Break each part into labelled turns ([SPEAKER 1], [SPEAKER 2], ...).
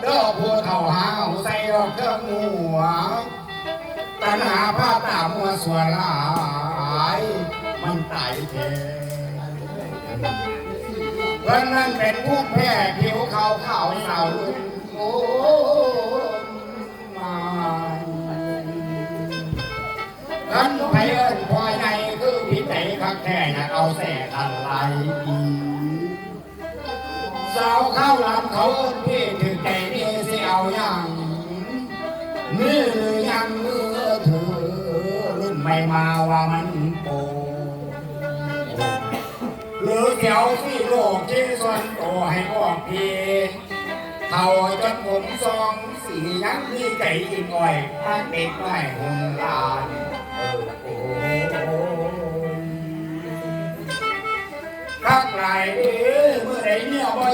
[SPEAKER 1] เด้อผู้เฒ่าหาเอาใส่ดอกเครื่องหัวตัณหาผ้าตามัวส่วนหลาย มันไตายแท้เพราะนั้นเป็นผู้แพ้ผิวขาวขาวสาวรุ่นโอ้มาท่านไพเอิญพอยในคือพี่ใจคักแท้อยากเอาแสกันไหลอีาวข้าวหลามเขาเอิ้นพี่ถึงใจนี่สิเอาอย่างนี่หรือยังเมื่อเธอรุ่นไม่มาว่ามันโปหรือเดี๋ยวที่โลกที่ส่วนโตให้ออกพีเท่าจนผมสองสียังมีใจอิ่มอ่อยพันเด็กน้อยหุ่นลานเออ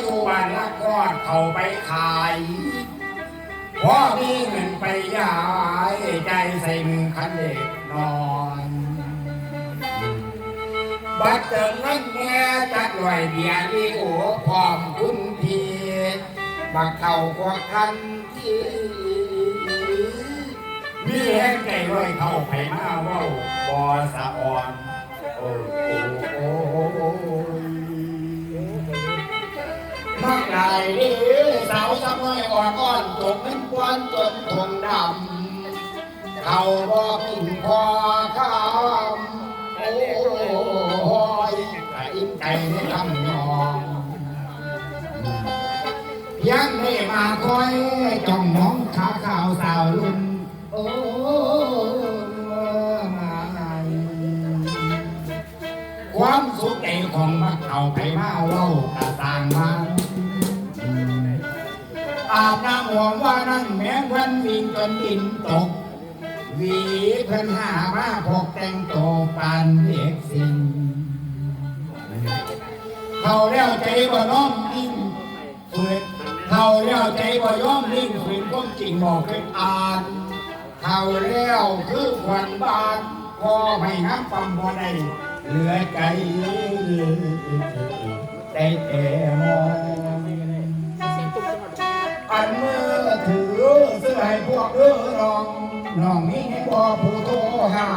[SPEAKER 1] อยู่บ้านละกอดเขาไปขายพอมีเงินไปยายใจใส่มือคันเด็กนอน บัดเติมเงินแม่จัดลอยเบียร์ลีโอพร้อมคุณพี่บักเข้าพวกทันที่มีแห่งใจลอยเข้าไปมาเว้าบอสะอ่อน มักได้ดีสาวสะม้อยอ่อนอ่อนจบเป็นควันจนทงดำเขาบอกกินพอคำโอ้ยแต่อิ่มใจในคำนองยังไม่มาคอยจ้องมองขาข่าวสาวลุ่นโอ้ความสุขใจของมักเขาไปมาเว้ากระต่างมา อาบน้ำหอมว่านั่นแม้วันวิ่งจนดินตกวีเพิ่นหามาพกแต่งโตปานเด็กสิ่งเขาแล้วใจบ่น้อมยิ่งฝืนเขาแล้วใจบ่ยอมยิ่งฝืนความจริงบอกเป็นอ่านเขาแล้วคือควันบานพอไม่น้ำปั๊มบ่ได้เหลือใจได้แต่มอง ให้พวกเออน้องน้องนี้ให้บ่ผู้โทรหา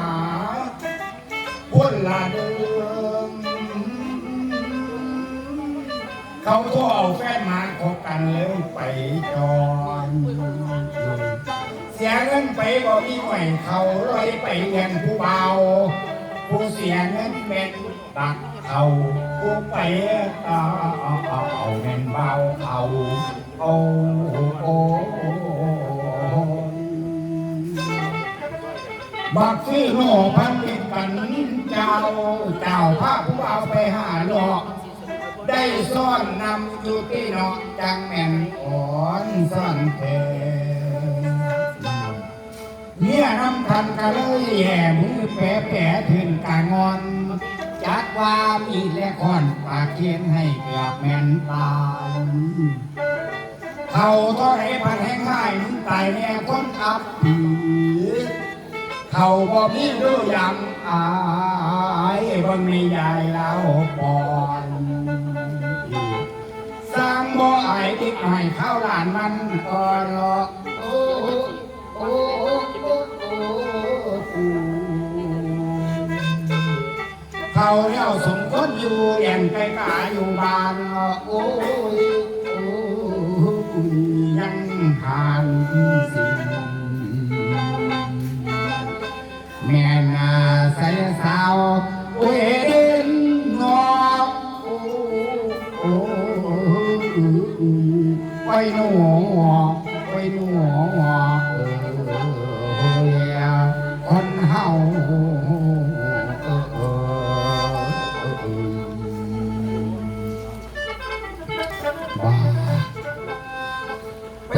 [SPEAKER 1] พุ่นละเดิมเขาโทรเอาแฟนมาคบกันเลยไปจอนเสียเงินไปบ่มีหน่วยเขาเลยไปเรียนผู้เบา ผู้เสียเงินเป็นบักเขาผู้ไปเอาเอาเอาเอาเงินเบาเอาโอ้ บักซื้อโลพันเป็นกันเจ้าเจ้าพระผู้เอาไปหาหลอกได้ซ่อนนำอยู่ที่เนาะจังแม่นอ่อนซ่อนเทเนี่ยน้ำพันกะเลยแย่มือแปะแปะถึงกางอนจักว่ามีและคอนปากเคียนให้เกือบแม่นตายเขาต่อไหนพันแห้งง่ายมึงตายแน่คนอับผี เขาบ่มีรู้ยังอายบังมียายแล้วปอนสร้างบ่อายติ๊กหน่อยข้าวหลานมันก่อนหรอกโอ้โอ้โอ้โอ้โอ้เขาเลี้ยวสมคนอยู่แย่งไกลกาอยู่บ้านโอ้ยโอ้ยยังผ่านสิ่ง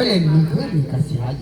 [SPEAKER 1] Pelé nunca vai me castigar.